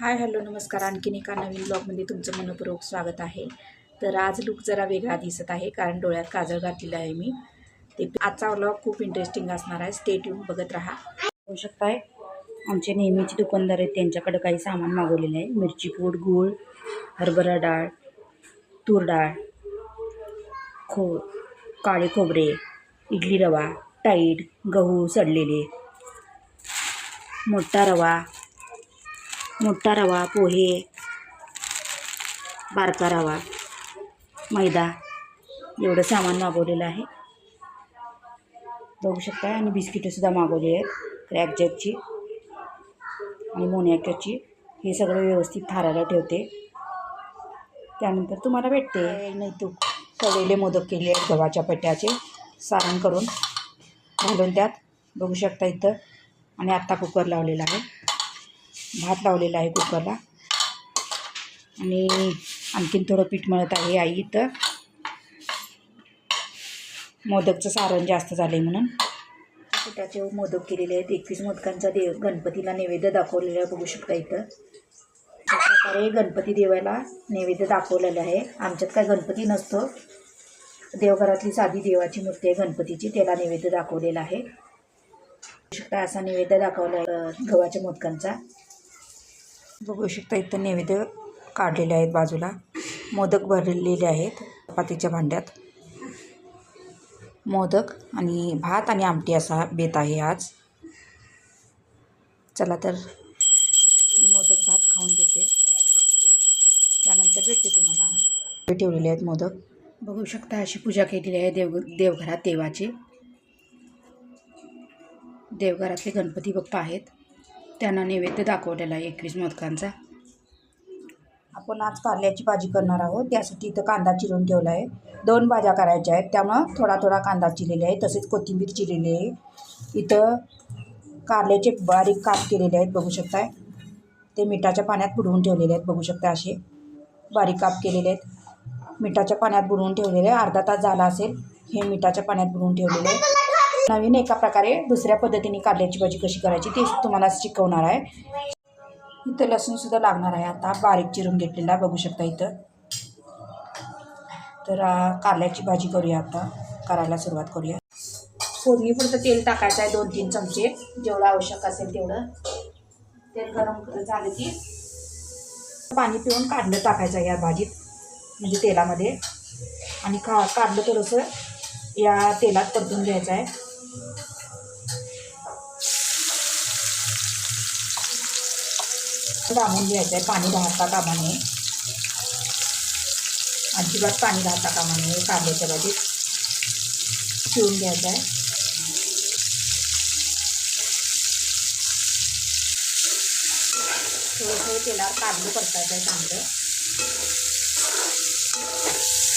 Hi hello नमस्कार. आणखीन एका नवीन ब्लॉगमध्ये तुमचं मनपूर्वक स्वागत आहे. तर आज लुक जरा वेगळा दिसत आहे कारण डोळ्यात काजळ घातलेला आहे मी. ते आजचा ब्लॉग खूप इंटरेस्टिंग असणार आहे. स्टेट येऊन बघत राहा. होऊ शकताय आमचे नेहमीचे दुकानदार आहेत. त्यांच्याकडे काही सामान मागवलेलं आहे. मिरची पूड गूळ हरभरा डाळ तूर डाळ खो काळे खोबरे इडली रवा टाईड गहू सडलेले. मोठा रवा मोठा रवा पोहे बारका रवा मैदा एवढं सामान मागवलेलं आहे. बघू शकता आणि बिस्किटंसुद्धा मागवली आहेत क्रॅकजॅकची आणि मोनॅक्याची हे सगळं व्यवस्थित थारायला ठेवते. त्यानंतर तुम्हाला भेटते. नाही तू तळलेले मोदक केले आहेत गव्हाच्या पट्ट्याचे. सारण करून घालून त्यात. बघू शकता इथं. आणि आत्ता कुकर लावलेला आहे. भात लावलेला आहे कुकरला. आणि आणखीन थोडं पीठ मळत आहे आई इथं. मोदकचं सारण जास्त झालं आहे म्हणून. पिठाचे मोदक केलेले आहेत. एकवीस मोदकांचा देव गणपतीला नैवेद्य दाखवलेला आहे. बघू शकता इथं. अशा प्रकारे गणपती देवाला नैवेद्य दाखवलेलं आहे. आमच्यात काय गणपती नसतो. देवघरातली साधी देवाची मूर्ती आहे गणपतीची. त्याला नैवेद्य दाखवलेला आहे. शकता असा नैवेद्य दाखवला आहे गव्हाच्या मोदकांचा. बघू शकता इथं नैवेद्य काढलेले आहेत बाजूला. मोदक भरलेले आहेत चपातीच्या भांड्यात. मोदक आणि भात आणि आमटी असा बेत आहे आज. चला तर मी मोदक भात खाऊन घेते. त्यानंतर भेटते तुम्हाला. ठेवलेले आहेत मोदक. बघू शकता अशी पूजा केलेली आहे देव देवघरात देवाची. देवघरातले गणपती बाप्पा आहेत. त्यांना नैवेद्य दाखवलेला आहे एकवीस मोदकांचा. आपण आज कारल्याची भाजी करणार आहोत. त्यासाठी इथं कांदा चिरून ठेवला आहे. दोन भाज्या करायच्या आहेत. त्यामुळं थोडा थोडा कांदा चिरलेला आहे. तसेच कोथिंबीर चिरलेली आहे. इथं कारल्याचे बारीक काप केलेले आहेत. बघू शकताय. ते मिठाच्या पाण्यात बुडवून ठेवलेले आहेत. बघू शकता असे बारीक काप केलेले आहेत. मिठाच्या पाण्यात बुडवून ठेवलेले आहे. अर्धा तास झाला असेल. हे मिठाच्या पाण्यात बुडवून ठेवलेले आहे नवीन एका प्रकारे दुसऱ्या पद्धतीने कारल्याची भाजी कशी करायची ते तुम्हाला शिकवणार आहे. इथं लसूणसुद्धा लागणार आहे. आता बारीक चिरून घेतलेला बघू शकता इथं. तर कारल्याची भाजी करूया आता. करायला सुरुवात करूया. फोडणीपुरतं तेल टाकायचं आहे दोन तीन चमचे. जेवढं आवश्यक असेल तेवढं. तेल गरम झालं की पाणी पिऊन काढलं टाकायचं आहे या भाजीत म्हणजे तेलामध्ये. आणि का काढलं थोडंसं या तेलात परतून घ्यायचं आहे. दाबून घ्यायचं आहे पाणी राहता कामा नये अजिबात पाणी राहता कामा नये कारल्याच्या भाजीत पिऊन घ्यायचं आहे थोडंसं तेलावर काजू परतायचं आहे चांगलं.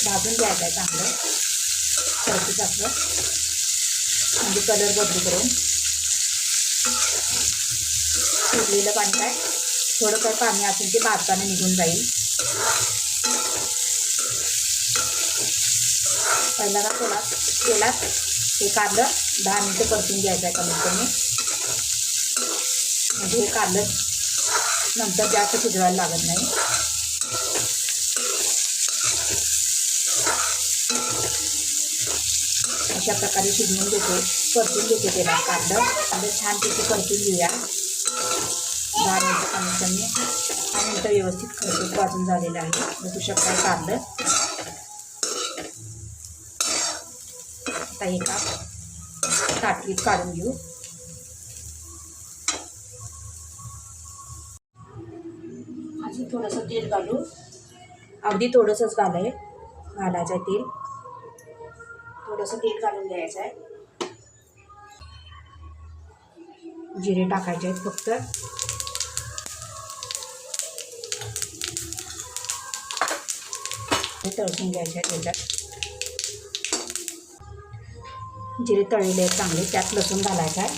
भाजून घ्यायचं आहे चांगलं. सरकीच असलं म्हणजे कलर बदलू करून. सुटलेलं पाणी काय थोडं काय पाणी असेल ते बारकाने निघून जाईल. पहिल्यांदा तेलात तेलात हे कांदं दहा मिनटं परतून घ्यायचं आहे कमीत कमी म्हणजे हे कांदं नंतर जास्त शिजवायला लागत नाही. अशा प्रकारे शिजवून घेते. परतून घेते त्याला काढलं छान छानपैकी परतून घेऊया. दहा मिनटं कमी कमी दहा मिनटं व्यवस्थित खरपूस भाजून झालेलं आहे. बघू शकता काढलं आता एका काप काढून घेऊ. अजून थोडंसं तेल घालू. अगदी थोडंसंच घालाय घालायचं तेल. थोडंसं तेल घालून द्यायचं आहे. जिरे टाकायचे आहेत फक्त. तळसून घ्यायचे आहेत त्याच्यात जिरे तळलेले आहेत चांगले त्यात लसूण घालायचं आहे.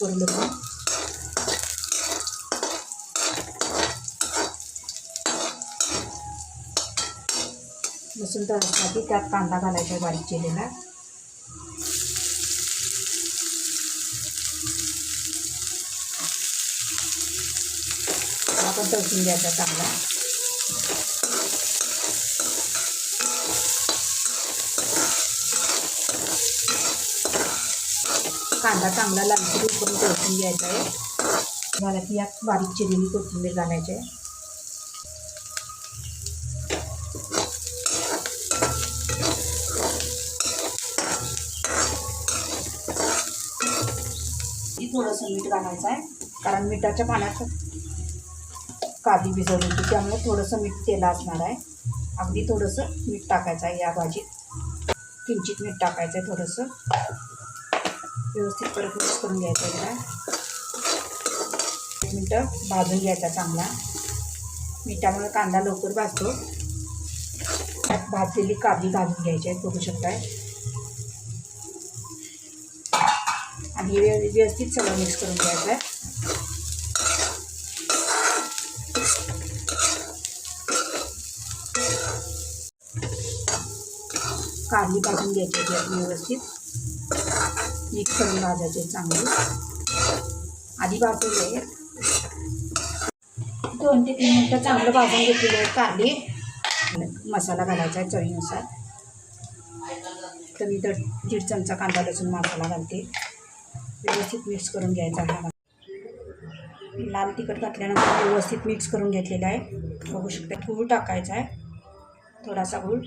करून लसूण लसूण तळण्यासाठी त्यात कांदा घालायचा आहे बारीक चिरलेला. आपण तळसून द्यायचा चांगला कांदा चांगला लालसर करून तळसून घ्यायचा आहे. मला की यात बारीक चिरलेली कोथिंबीर घालायची आहे ही थोडंसं मीठ घालायचं आहे. कारण मिठाच्या पाण्यात कांदी भिजवली होती त्यामुळे थोडंसं मीठ तेला असणार आहे. अगदी थोडंसं मीठ टाकायचं आहे या भाजीत. किंचित मीठ टाकायचं आहे थोडंसं. व्यवस्थित परत मिक्स करून घ्यायचं आहे एक मिनटं भाजून घ्यायचा चांगला. मिठामुळे कांदा लवकर भाजतो. त्यात भाजलेली कांदी घालून घ्यायची आहे बघू शकताय. आणि हे व्यव- व्यवस्थित सगळं मिक्स करून घ्यायचं आहे कारली भाजून घ्यायची व्यवस्थित. मिक्स करून भाजायचे चांगले. आधी भाजलेले दोन ते तीन मिनटं चांगलं भाजून घेतलेलं आहे कारली. मसाला घालायचा आहे चवीनुसार. तर मी तर दीड चमचा कांदा लसूण मसाला घालते. व्यवस्थित मिक्स करून घ्यायचा हा लाल तिखट घातल्यानंतर व्यवस्थित मिक्स करून घेतलेला आहे. बघू शकता गूळ टाकायचा आहे. थोडासा गूळ.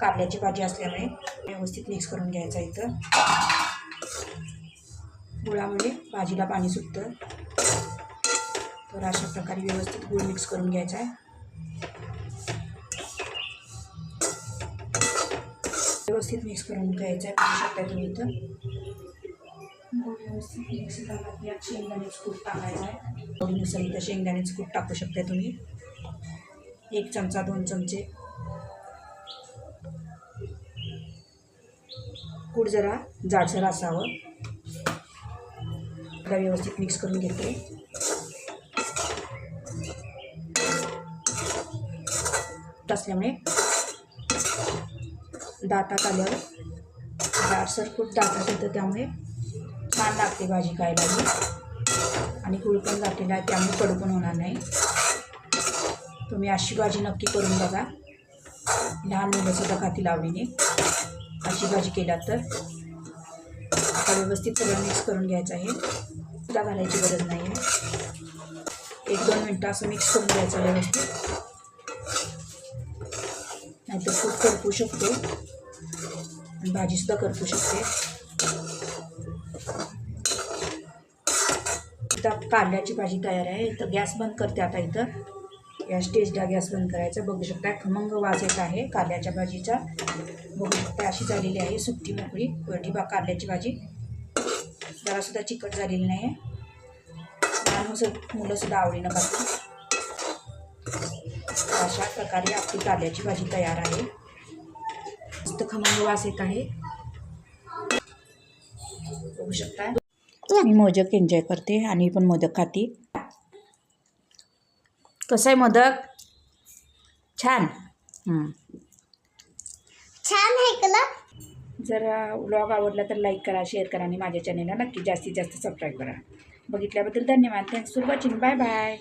कारल्याची भाजी असल्यामुळे व्यवस्थित मिक्स करून घ्यायचा इथं. गुळामुळे भाजीला पाणी सुटतं. तर अशा प्रकारे व्यवस्थित गूळ मिक्स करून घ्यायचा आहे. व्यवस्थित मिक्स करून घ्यायचं आहे. बघू शकता तुम्ही इथं. गूळ व्यवस्थित मिक्स यात शेंगदाण्याचं कूट टाकायचं आहे आवडीनुसार इथं शेंगदाण्याचं कूट टाकू शकता तुम्ही एक चमचा दोन चमचे कूट जरा जाडसर असावं आता व्यवस्थित मिक्स करून घेते असल्यामुळे दातात आल्यावर जाडसर कूट दातात येतं त्यामुळे छान लागते भाजी खायला. ही. आणि गुळ पण घातलेला आहे त्यामुळे कडू पण होणार नाही. तुम्ही अशी भाजी नक्की करून बघा. लहान मुलंसुद्धा खातील आवडीने. अशी भाजी केलात तर. आता व्यवस्थित सगळं मिक्स करून घ्यायचं आहे. सुद्धा घालायची गरज नाही आहे एक दोन मिनटं असं मिक्स करून घ्यायचं व्यवस्थित. नाहीतर खूप करपू शकतो. आणि भाजीसुद्धा करपू शकते इथं कारल्याची भाजी तयार आहे. इथं गॅस बंद करते आता इथं. या स्टेजला गॅस बंद करायचा. बघू शकता खमंग वास येत आहे कारल्याच्या भाजीचा. बघू शकता अशी झालेली आहे सुट्टी मोकळी. कोरडी बा कारल्याची भाजी. जरासुद्धा चिकट झालेली नाही आहे लहान मुलंसुद्धा आवडीनं खातात. अशा प्रकारे आपली कारल्याची भाजी तयार आहे. मस्त खमंग वास येत आहे. बघू शकता. मी मोदक एन्जॉय करते आणि पण मोदक खाते. कसं आहे मोदक? छान. छान आहे कला जर व्लॉग आवडला तर लाईक करा शेअर करा आणि माझ्या चॅनेलला नक्की जास्तीत जास्त सबस्क्राईब करा. बघितल्याबद्दल धन्यवाद. Thanks for watching bye bye